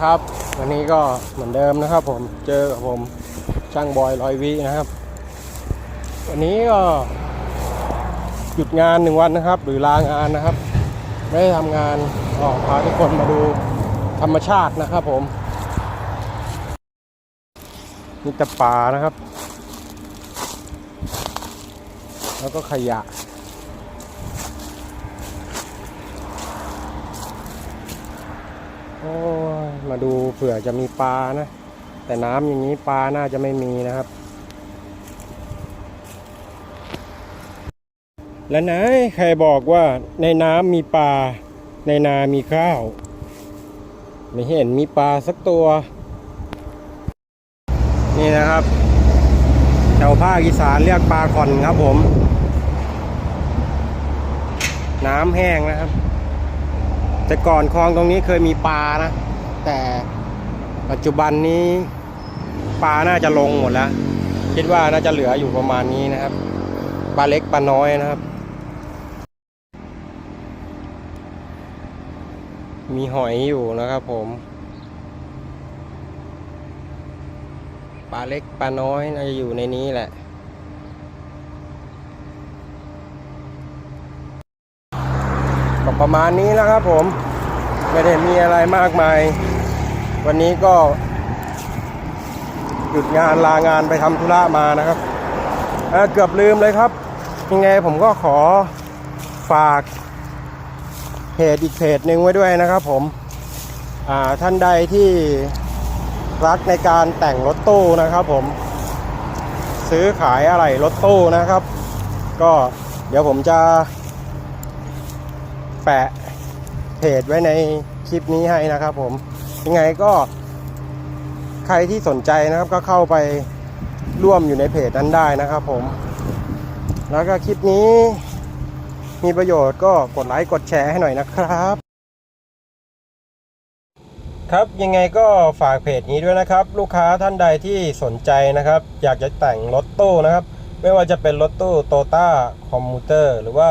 ครับ วันนี้ก็เหมือนเดิมนะครับผมเจอกับผมช่างบอยร้อยวินะครับ วันนี้ก็หยุดงานหนึ่งวันนะครับ หรือลางานนะครับ ไม่ได้ทำงานก็พาทุกคนมาดูธรรมชาตินะครับผมมีแต่ป่านะครับ แล้วก็ขยะโอ้ มาดูเผื่อจะมีปลานะ แต่น้ำอย่างนี้ปลาน่าจะไม่มีนะครับ และไหนใครบอกว่าในน้ำมีปลา ในนามีข้าว ไม่เห็นมีปลาสักตัว นี่นะครับแถวภาคอีสานเรียกปลาขอนครับผม น้ำแห้งนะครับแต่ก่อนคลองตรงนี้เคยมีปลานะ แต่ปัจจุบันนี้ปลาน่าจะลงหมดแล้ว คิดว่าน่าจะเหลืออยู่ประมาณนี้นะครับปลาเล็กปลาน้อยนะครับ มีหอยอยู่นะครับผมปลาเล็กปลาน้อยน่าจะอยู่ในนี้แหละก็ประมาณนี้แล้วครับผม ไม่ได้มีอะไรมากมาย วันนี้ก็ หยุดงานลางานไปทำธุระมานะครับเเกือบลืมเลยครับ ยังไงผมก็ขอฝากเพจอีกเพจหนึ่งไว้ด้วยนะครับผมท่านใดที่รักในการแต่งรถตู้นะครับผม ซื้อขายอะไรรถตู้นะครับ ก็เดี๋ยวผมจะ แปะเพจไว้ในคลิปนี้ให้นะครับผม ยังไงก็ใครที่สนใจนะครับก็เข้าไปร่วมอยู่ในเพจนั้นได้นะครับผม แล้วก็คลิปนี้มีประโยชน์ก็กดไลค์กดแชร์ให้หน่อยนะครับ ครับยังไงก็ฝากเพจนี้ด้วยนะครับ ลูกค้าท่านใดที่สนใจนะครับ อยากจะแต่งรถตู้นะครับ ไม่ว่าจะเป็นรถตู้โตต้าคอมมูเตอร์หรือว่า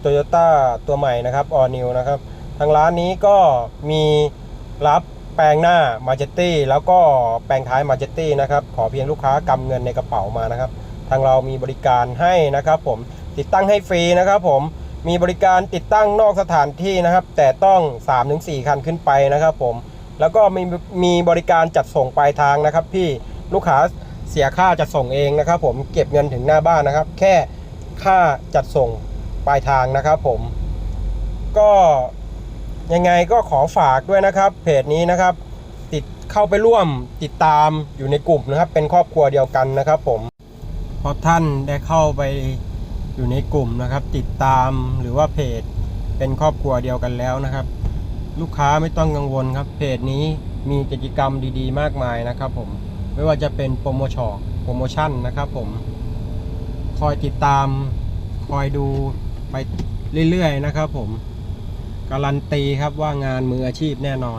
โตโยต้าตัวใหม่นะครับออนิวนะครับ ทางร้านนี้ก็มีรับ แปลงหน้ามาเจตตี้แล้วก็แปลงท้ายมาเจตตี้นะครับขอเพียงลูกค้ากำเงินในกระเป๋ามานะครับ ทางเรามีบริการให้นะครับ ผมติดตั้งให้ฟรีนะครับ ผมมีบริการติดตั้งนอกสถานที่นะครับ แต่ต้อง 3-4 คันขึ้นไปนะครับ ผมแล้วก็มีมีบริการจัดส่งปลายทางนะครับ พี่ลูกค้าเสียค่าจัดส่งเองนะครับ ผมเก็บเงินถึงหน้าบ้านนะครับ แค่ค่าจัดส่งปลายทางนะครับ ผมก็ ยังไงก็ขอฝากด้วยนะครับ เพจนี้นะครับ ติดเข้าไปร่วมติดตามอยู่ในกลุ่มนะครับ เป็นครอบครัวเดียวกันนะครับ ผมพอท่านได้เข้าไปอยู่ในกลุ่มนะครับ ติดตามหรือว่าเพจเป็นครอบครัวเดียวกันแล้วนะครับ ลูกค้าไม่ต้องกังวลครับ เพจนี้มีกิจกรรมดีๆ มากมายนะครับ ผมไม่ว่าจะเป็นโปรโมชั่นโปรโมชั่นนะครับ ผมคอยติดตามคอยดูไปเรื่อยๆนะครับ ผม การันตีครับว่างานมืออาชีพแน่นอน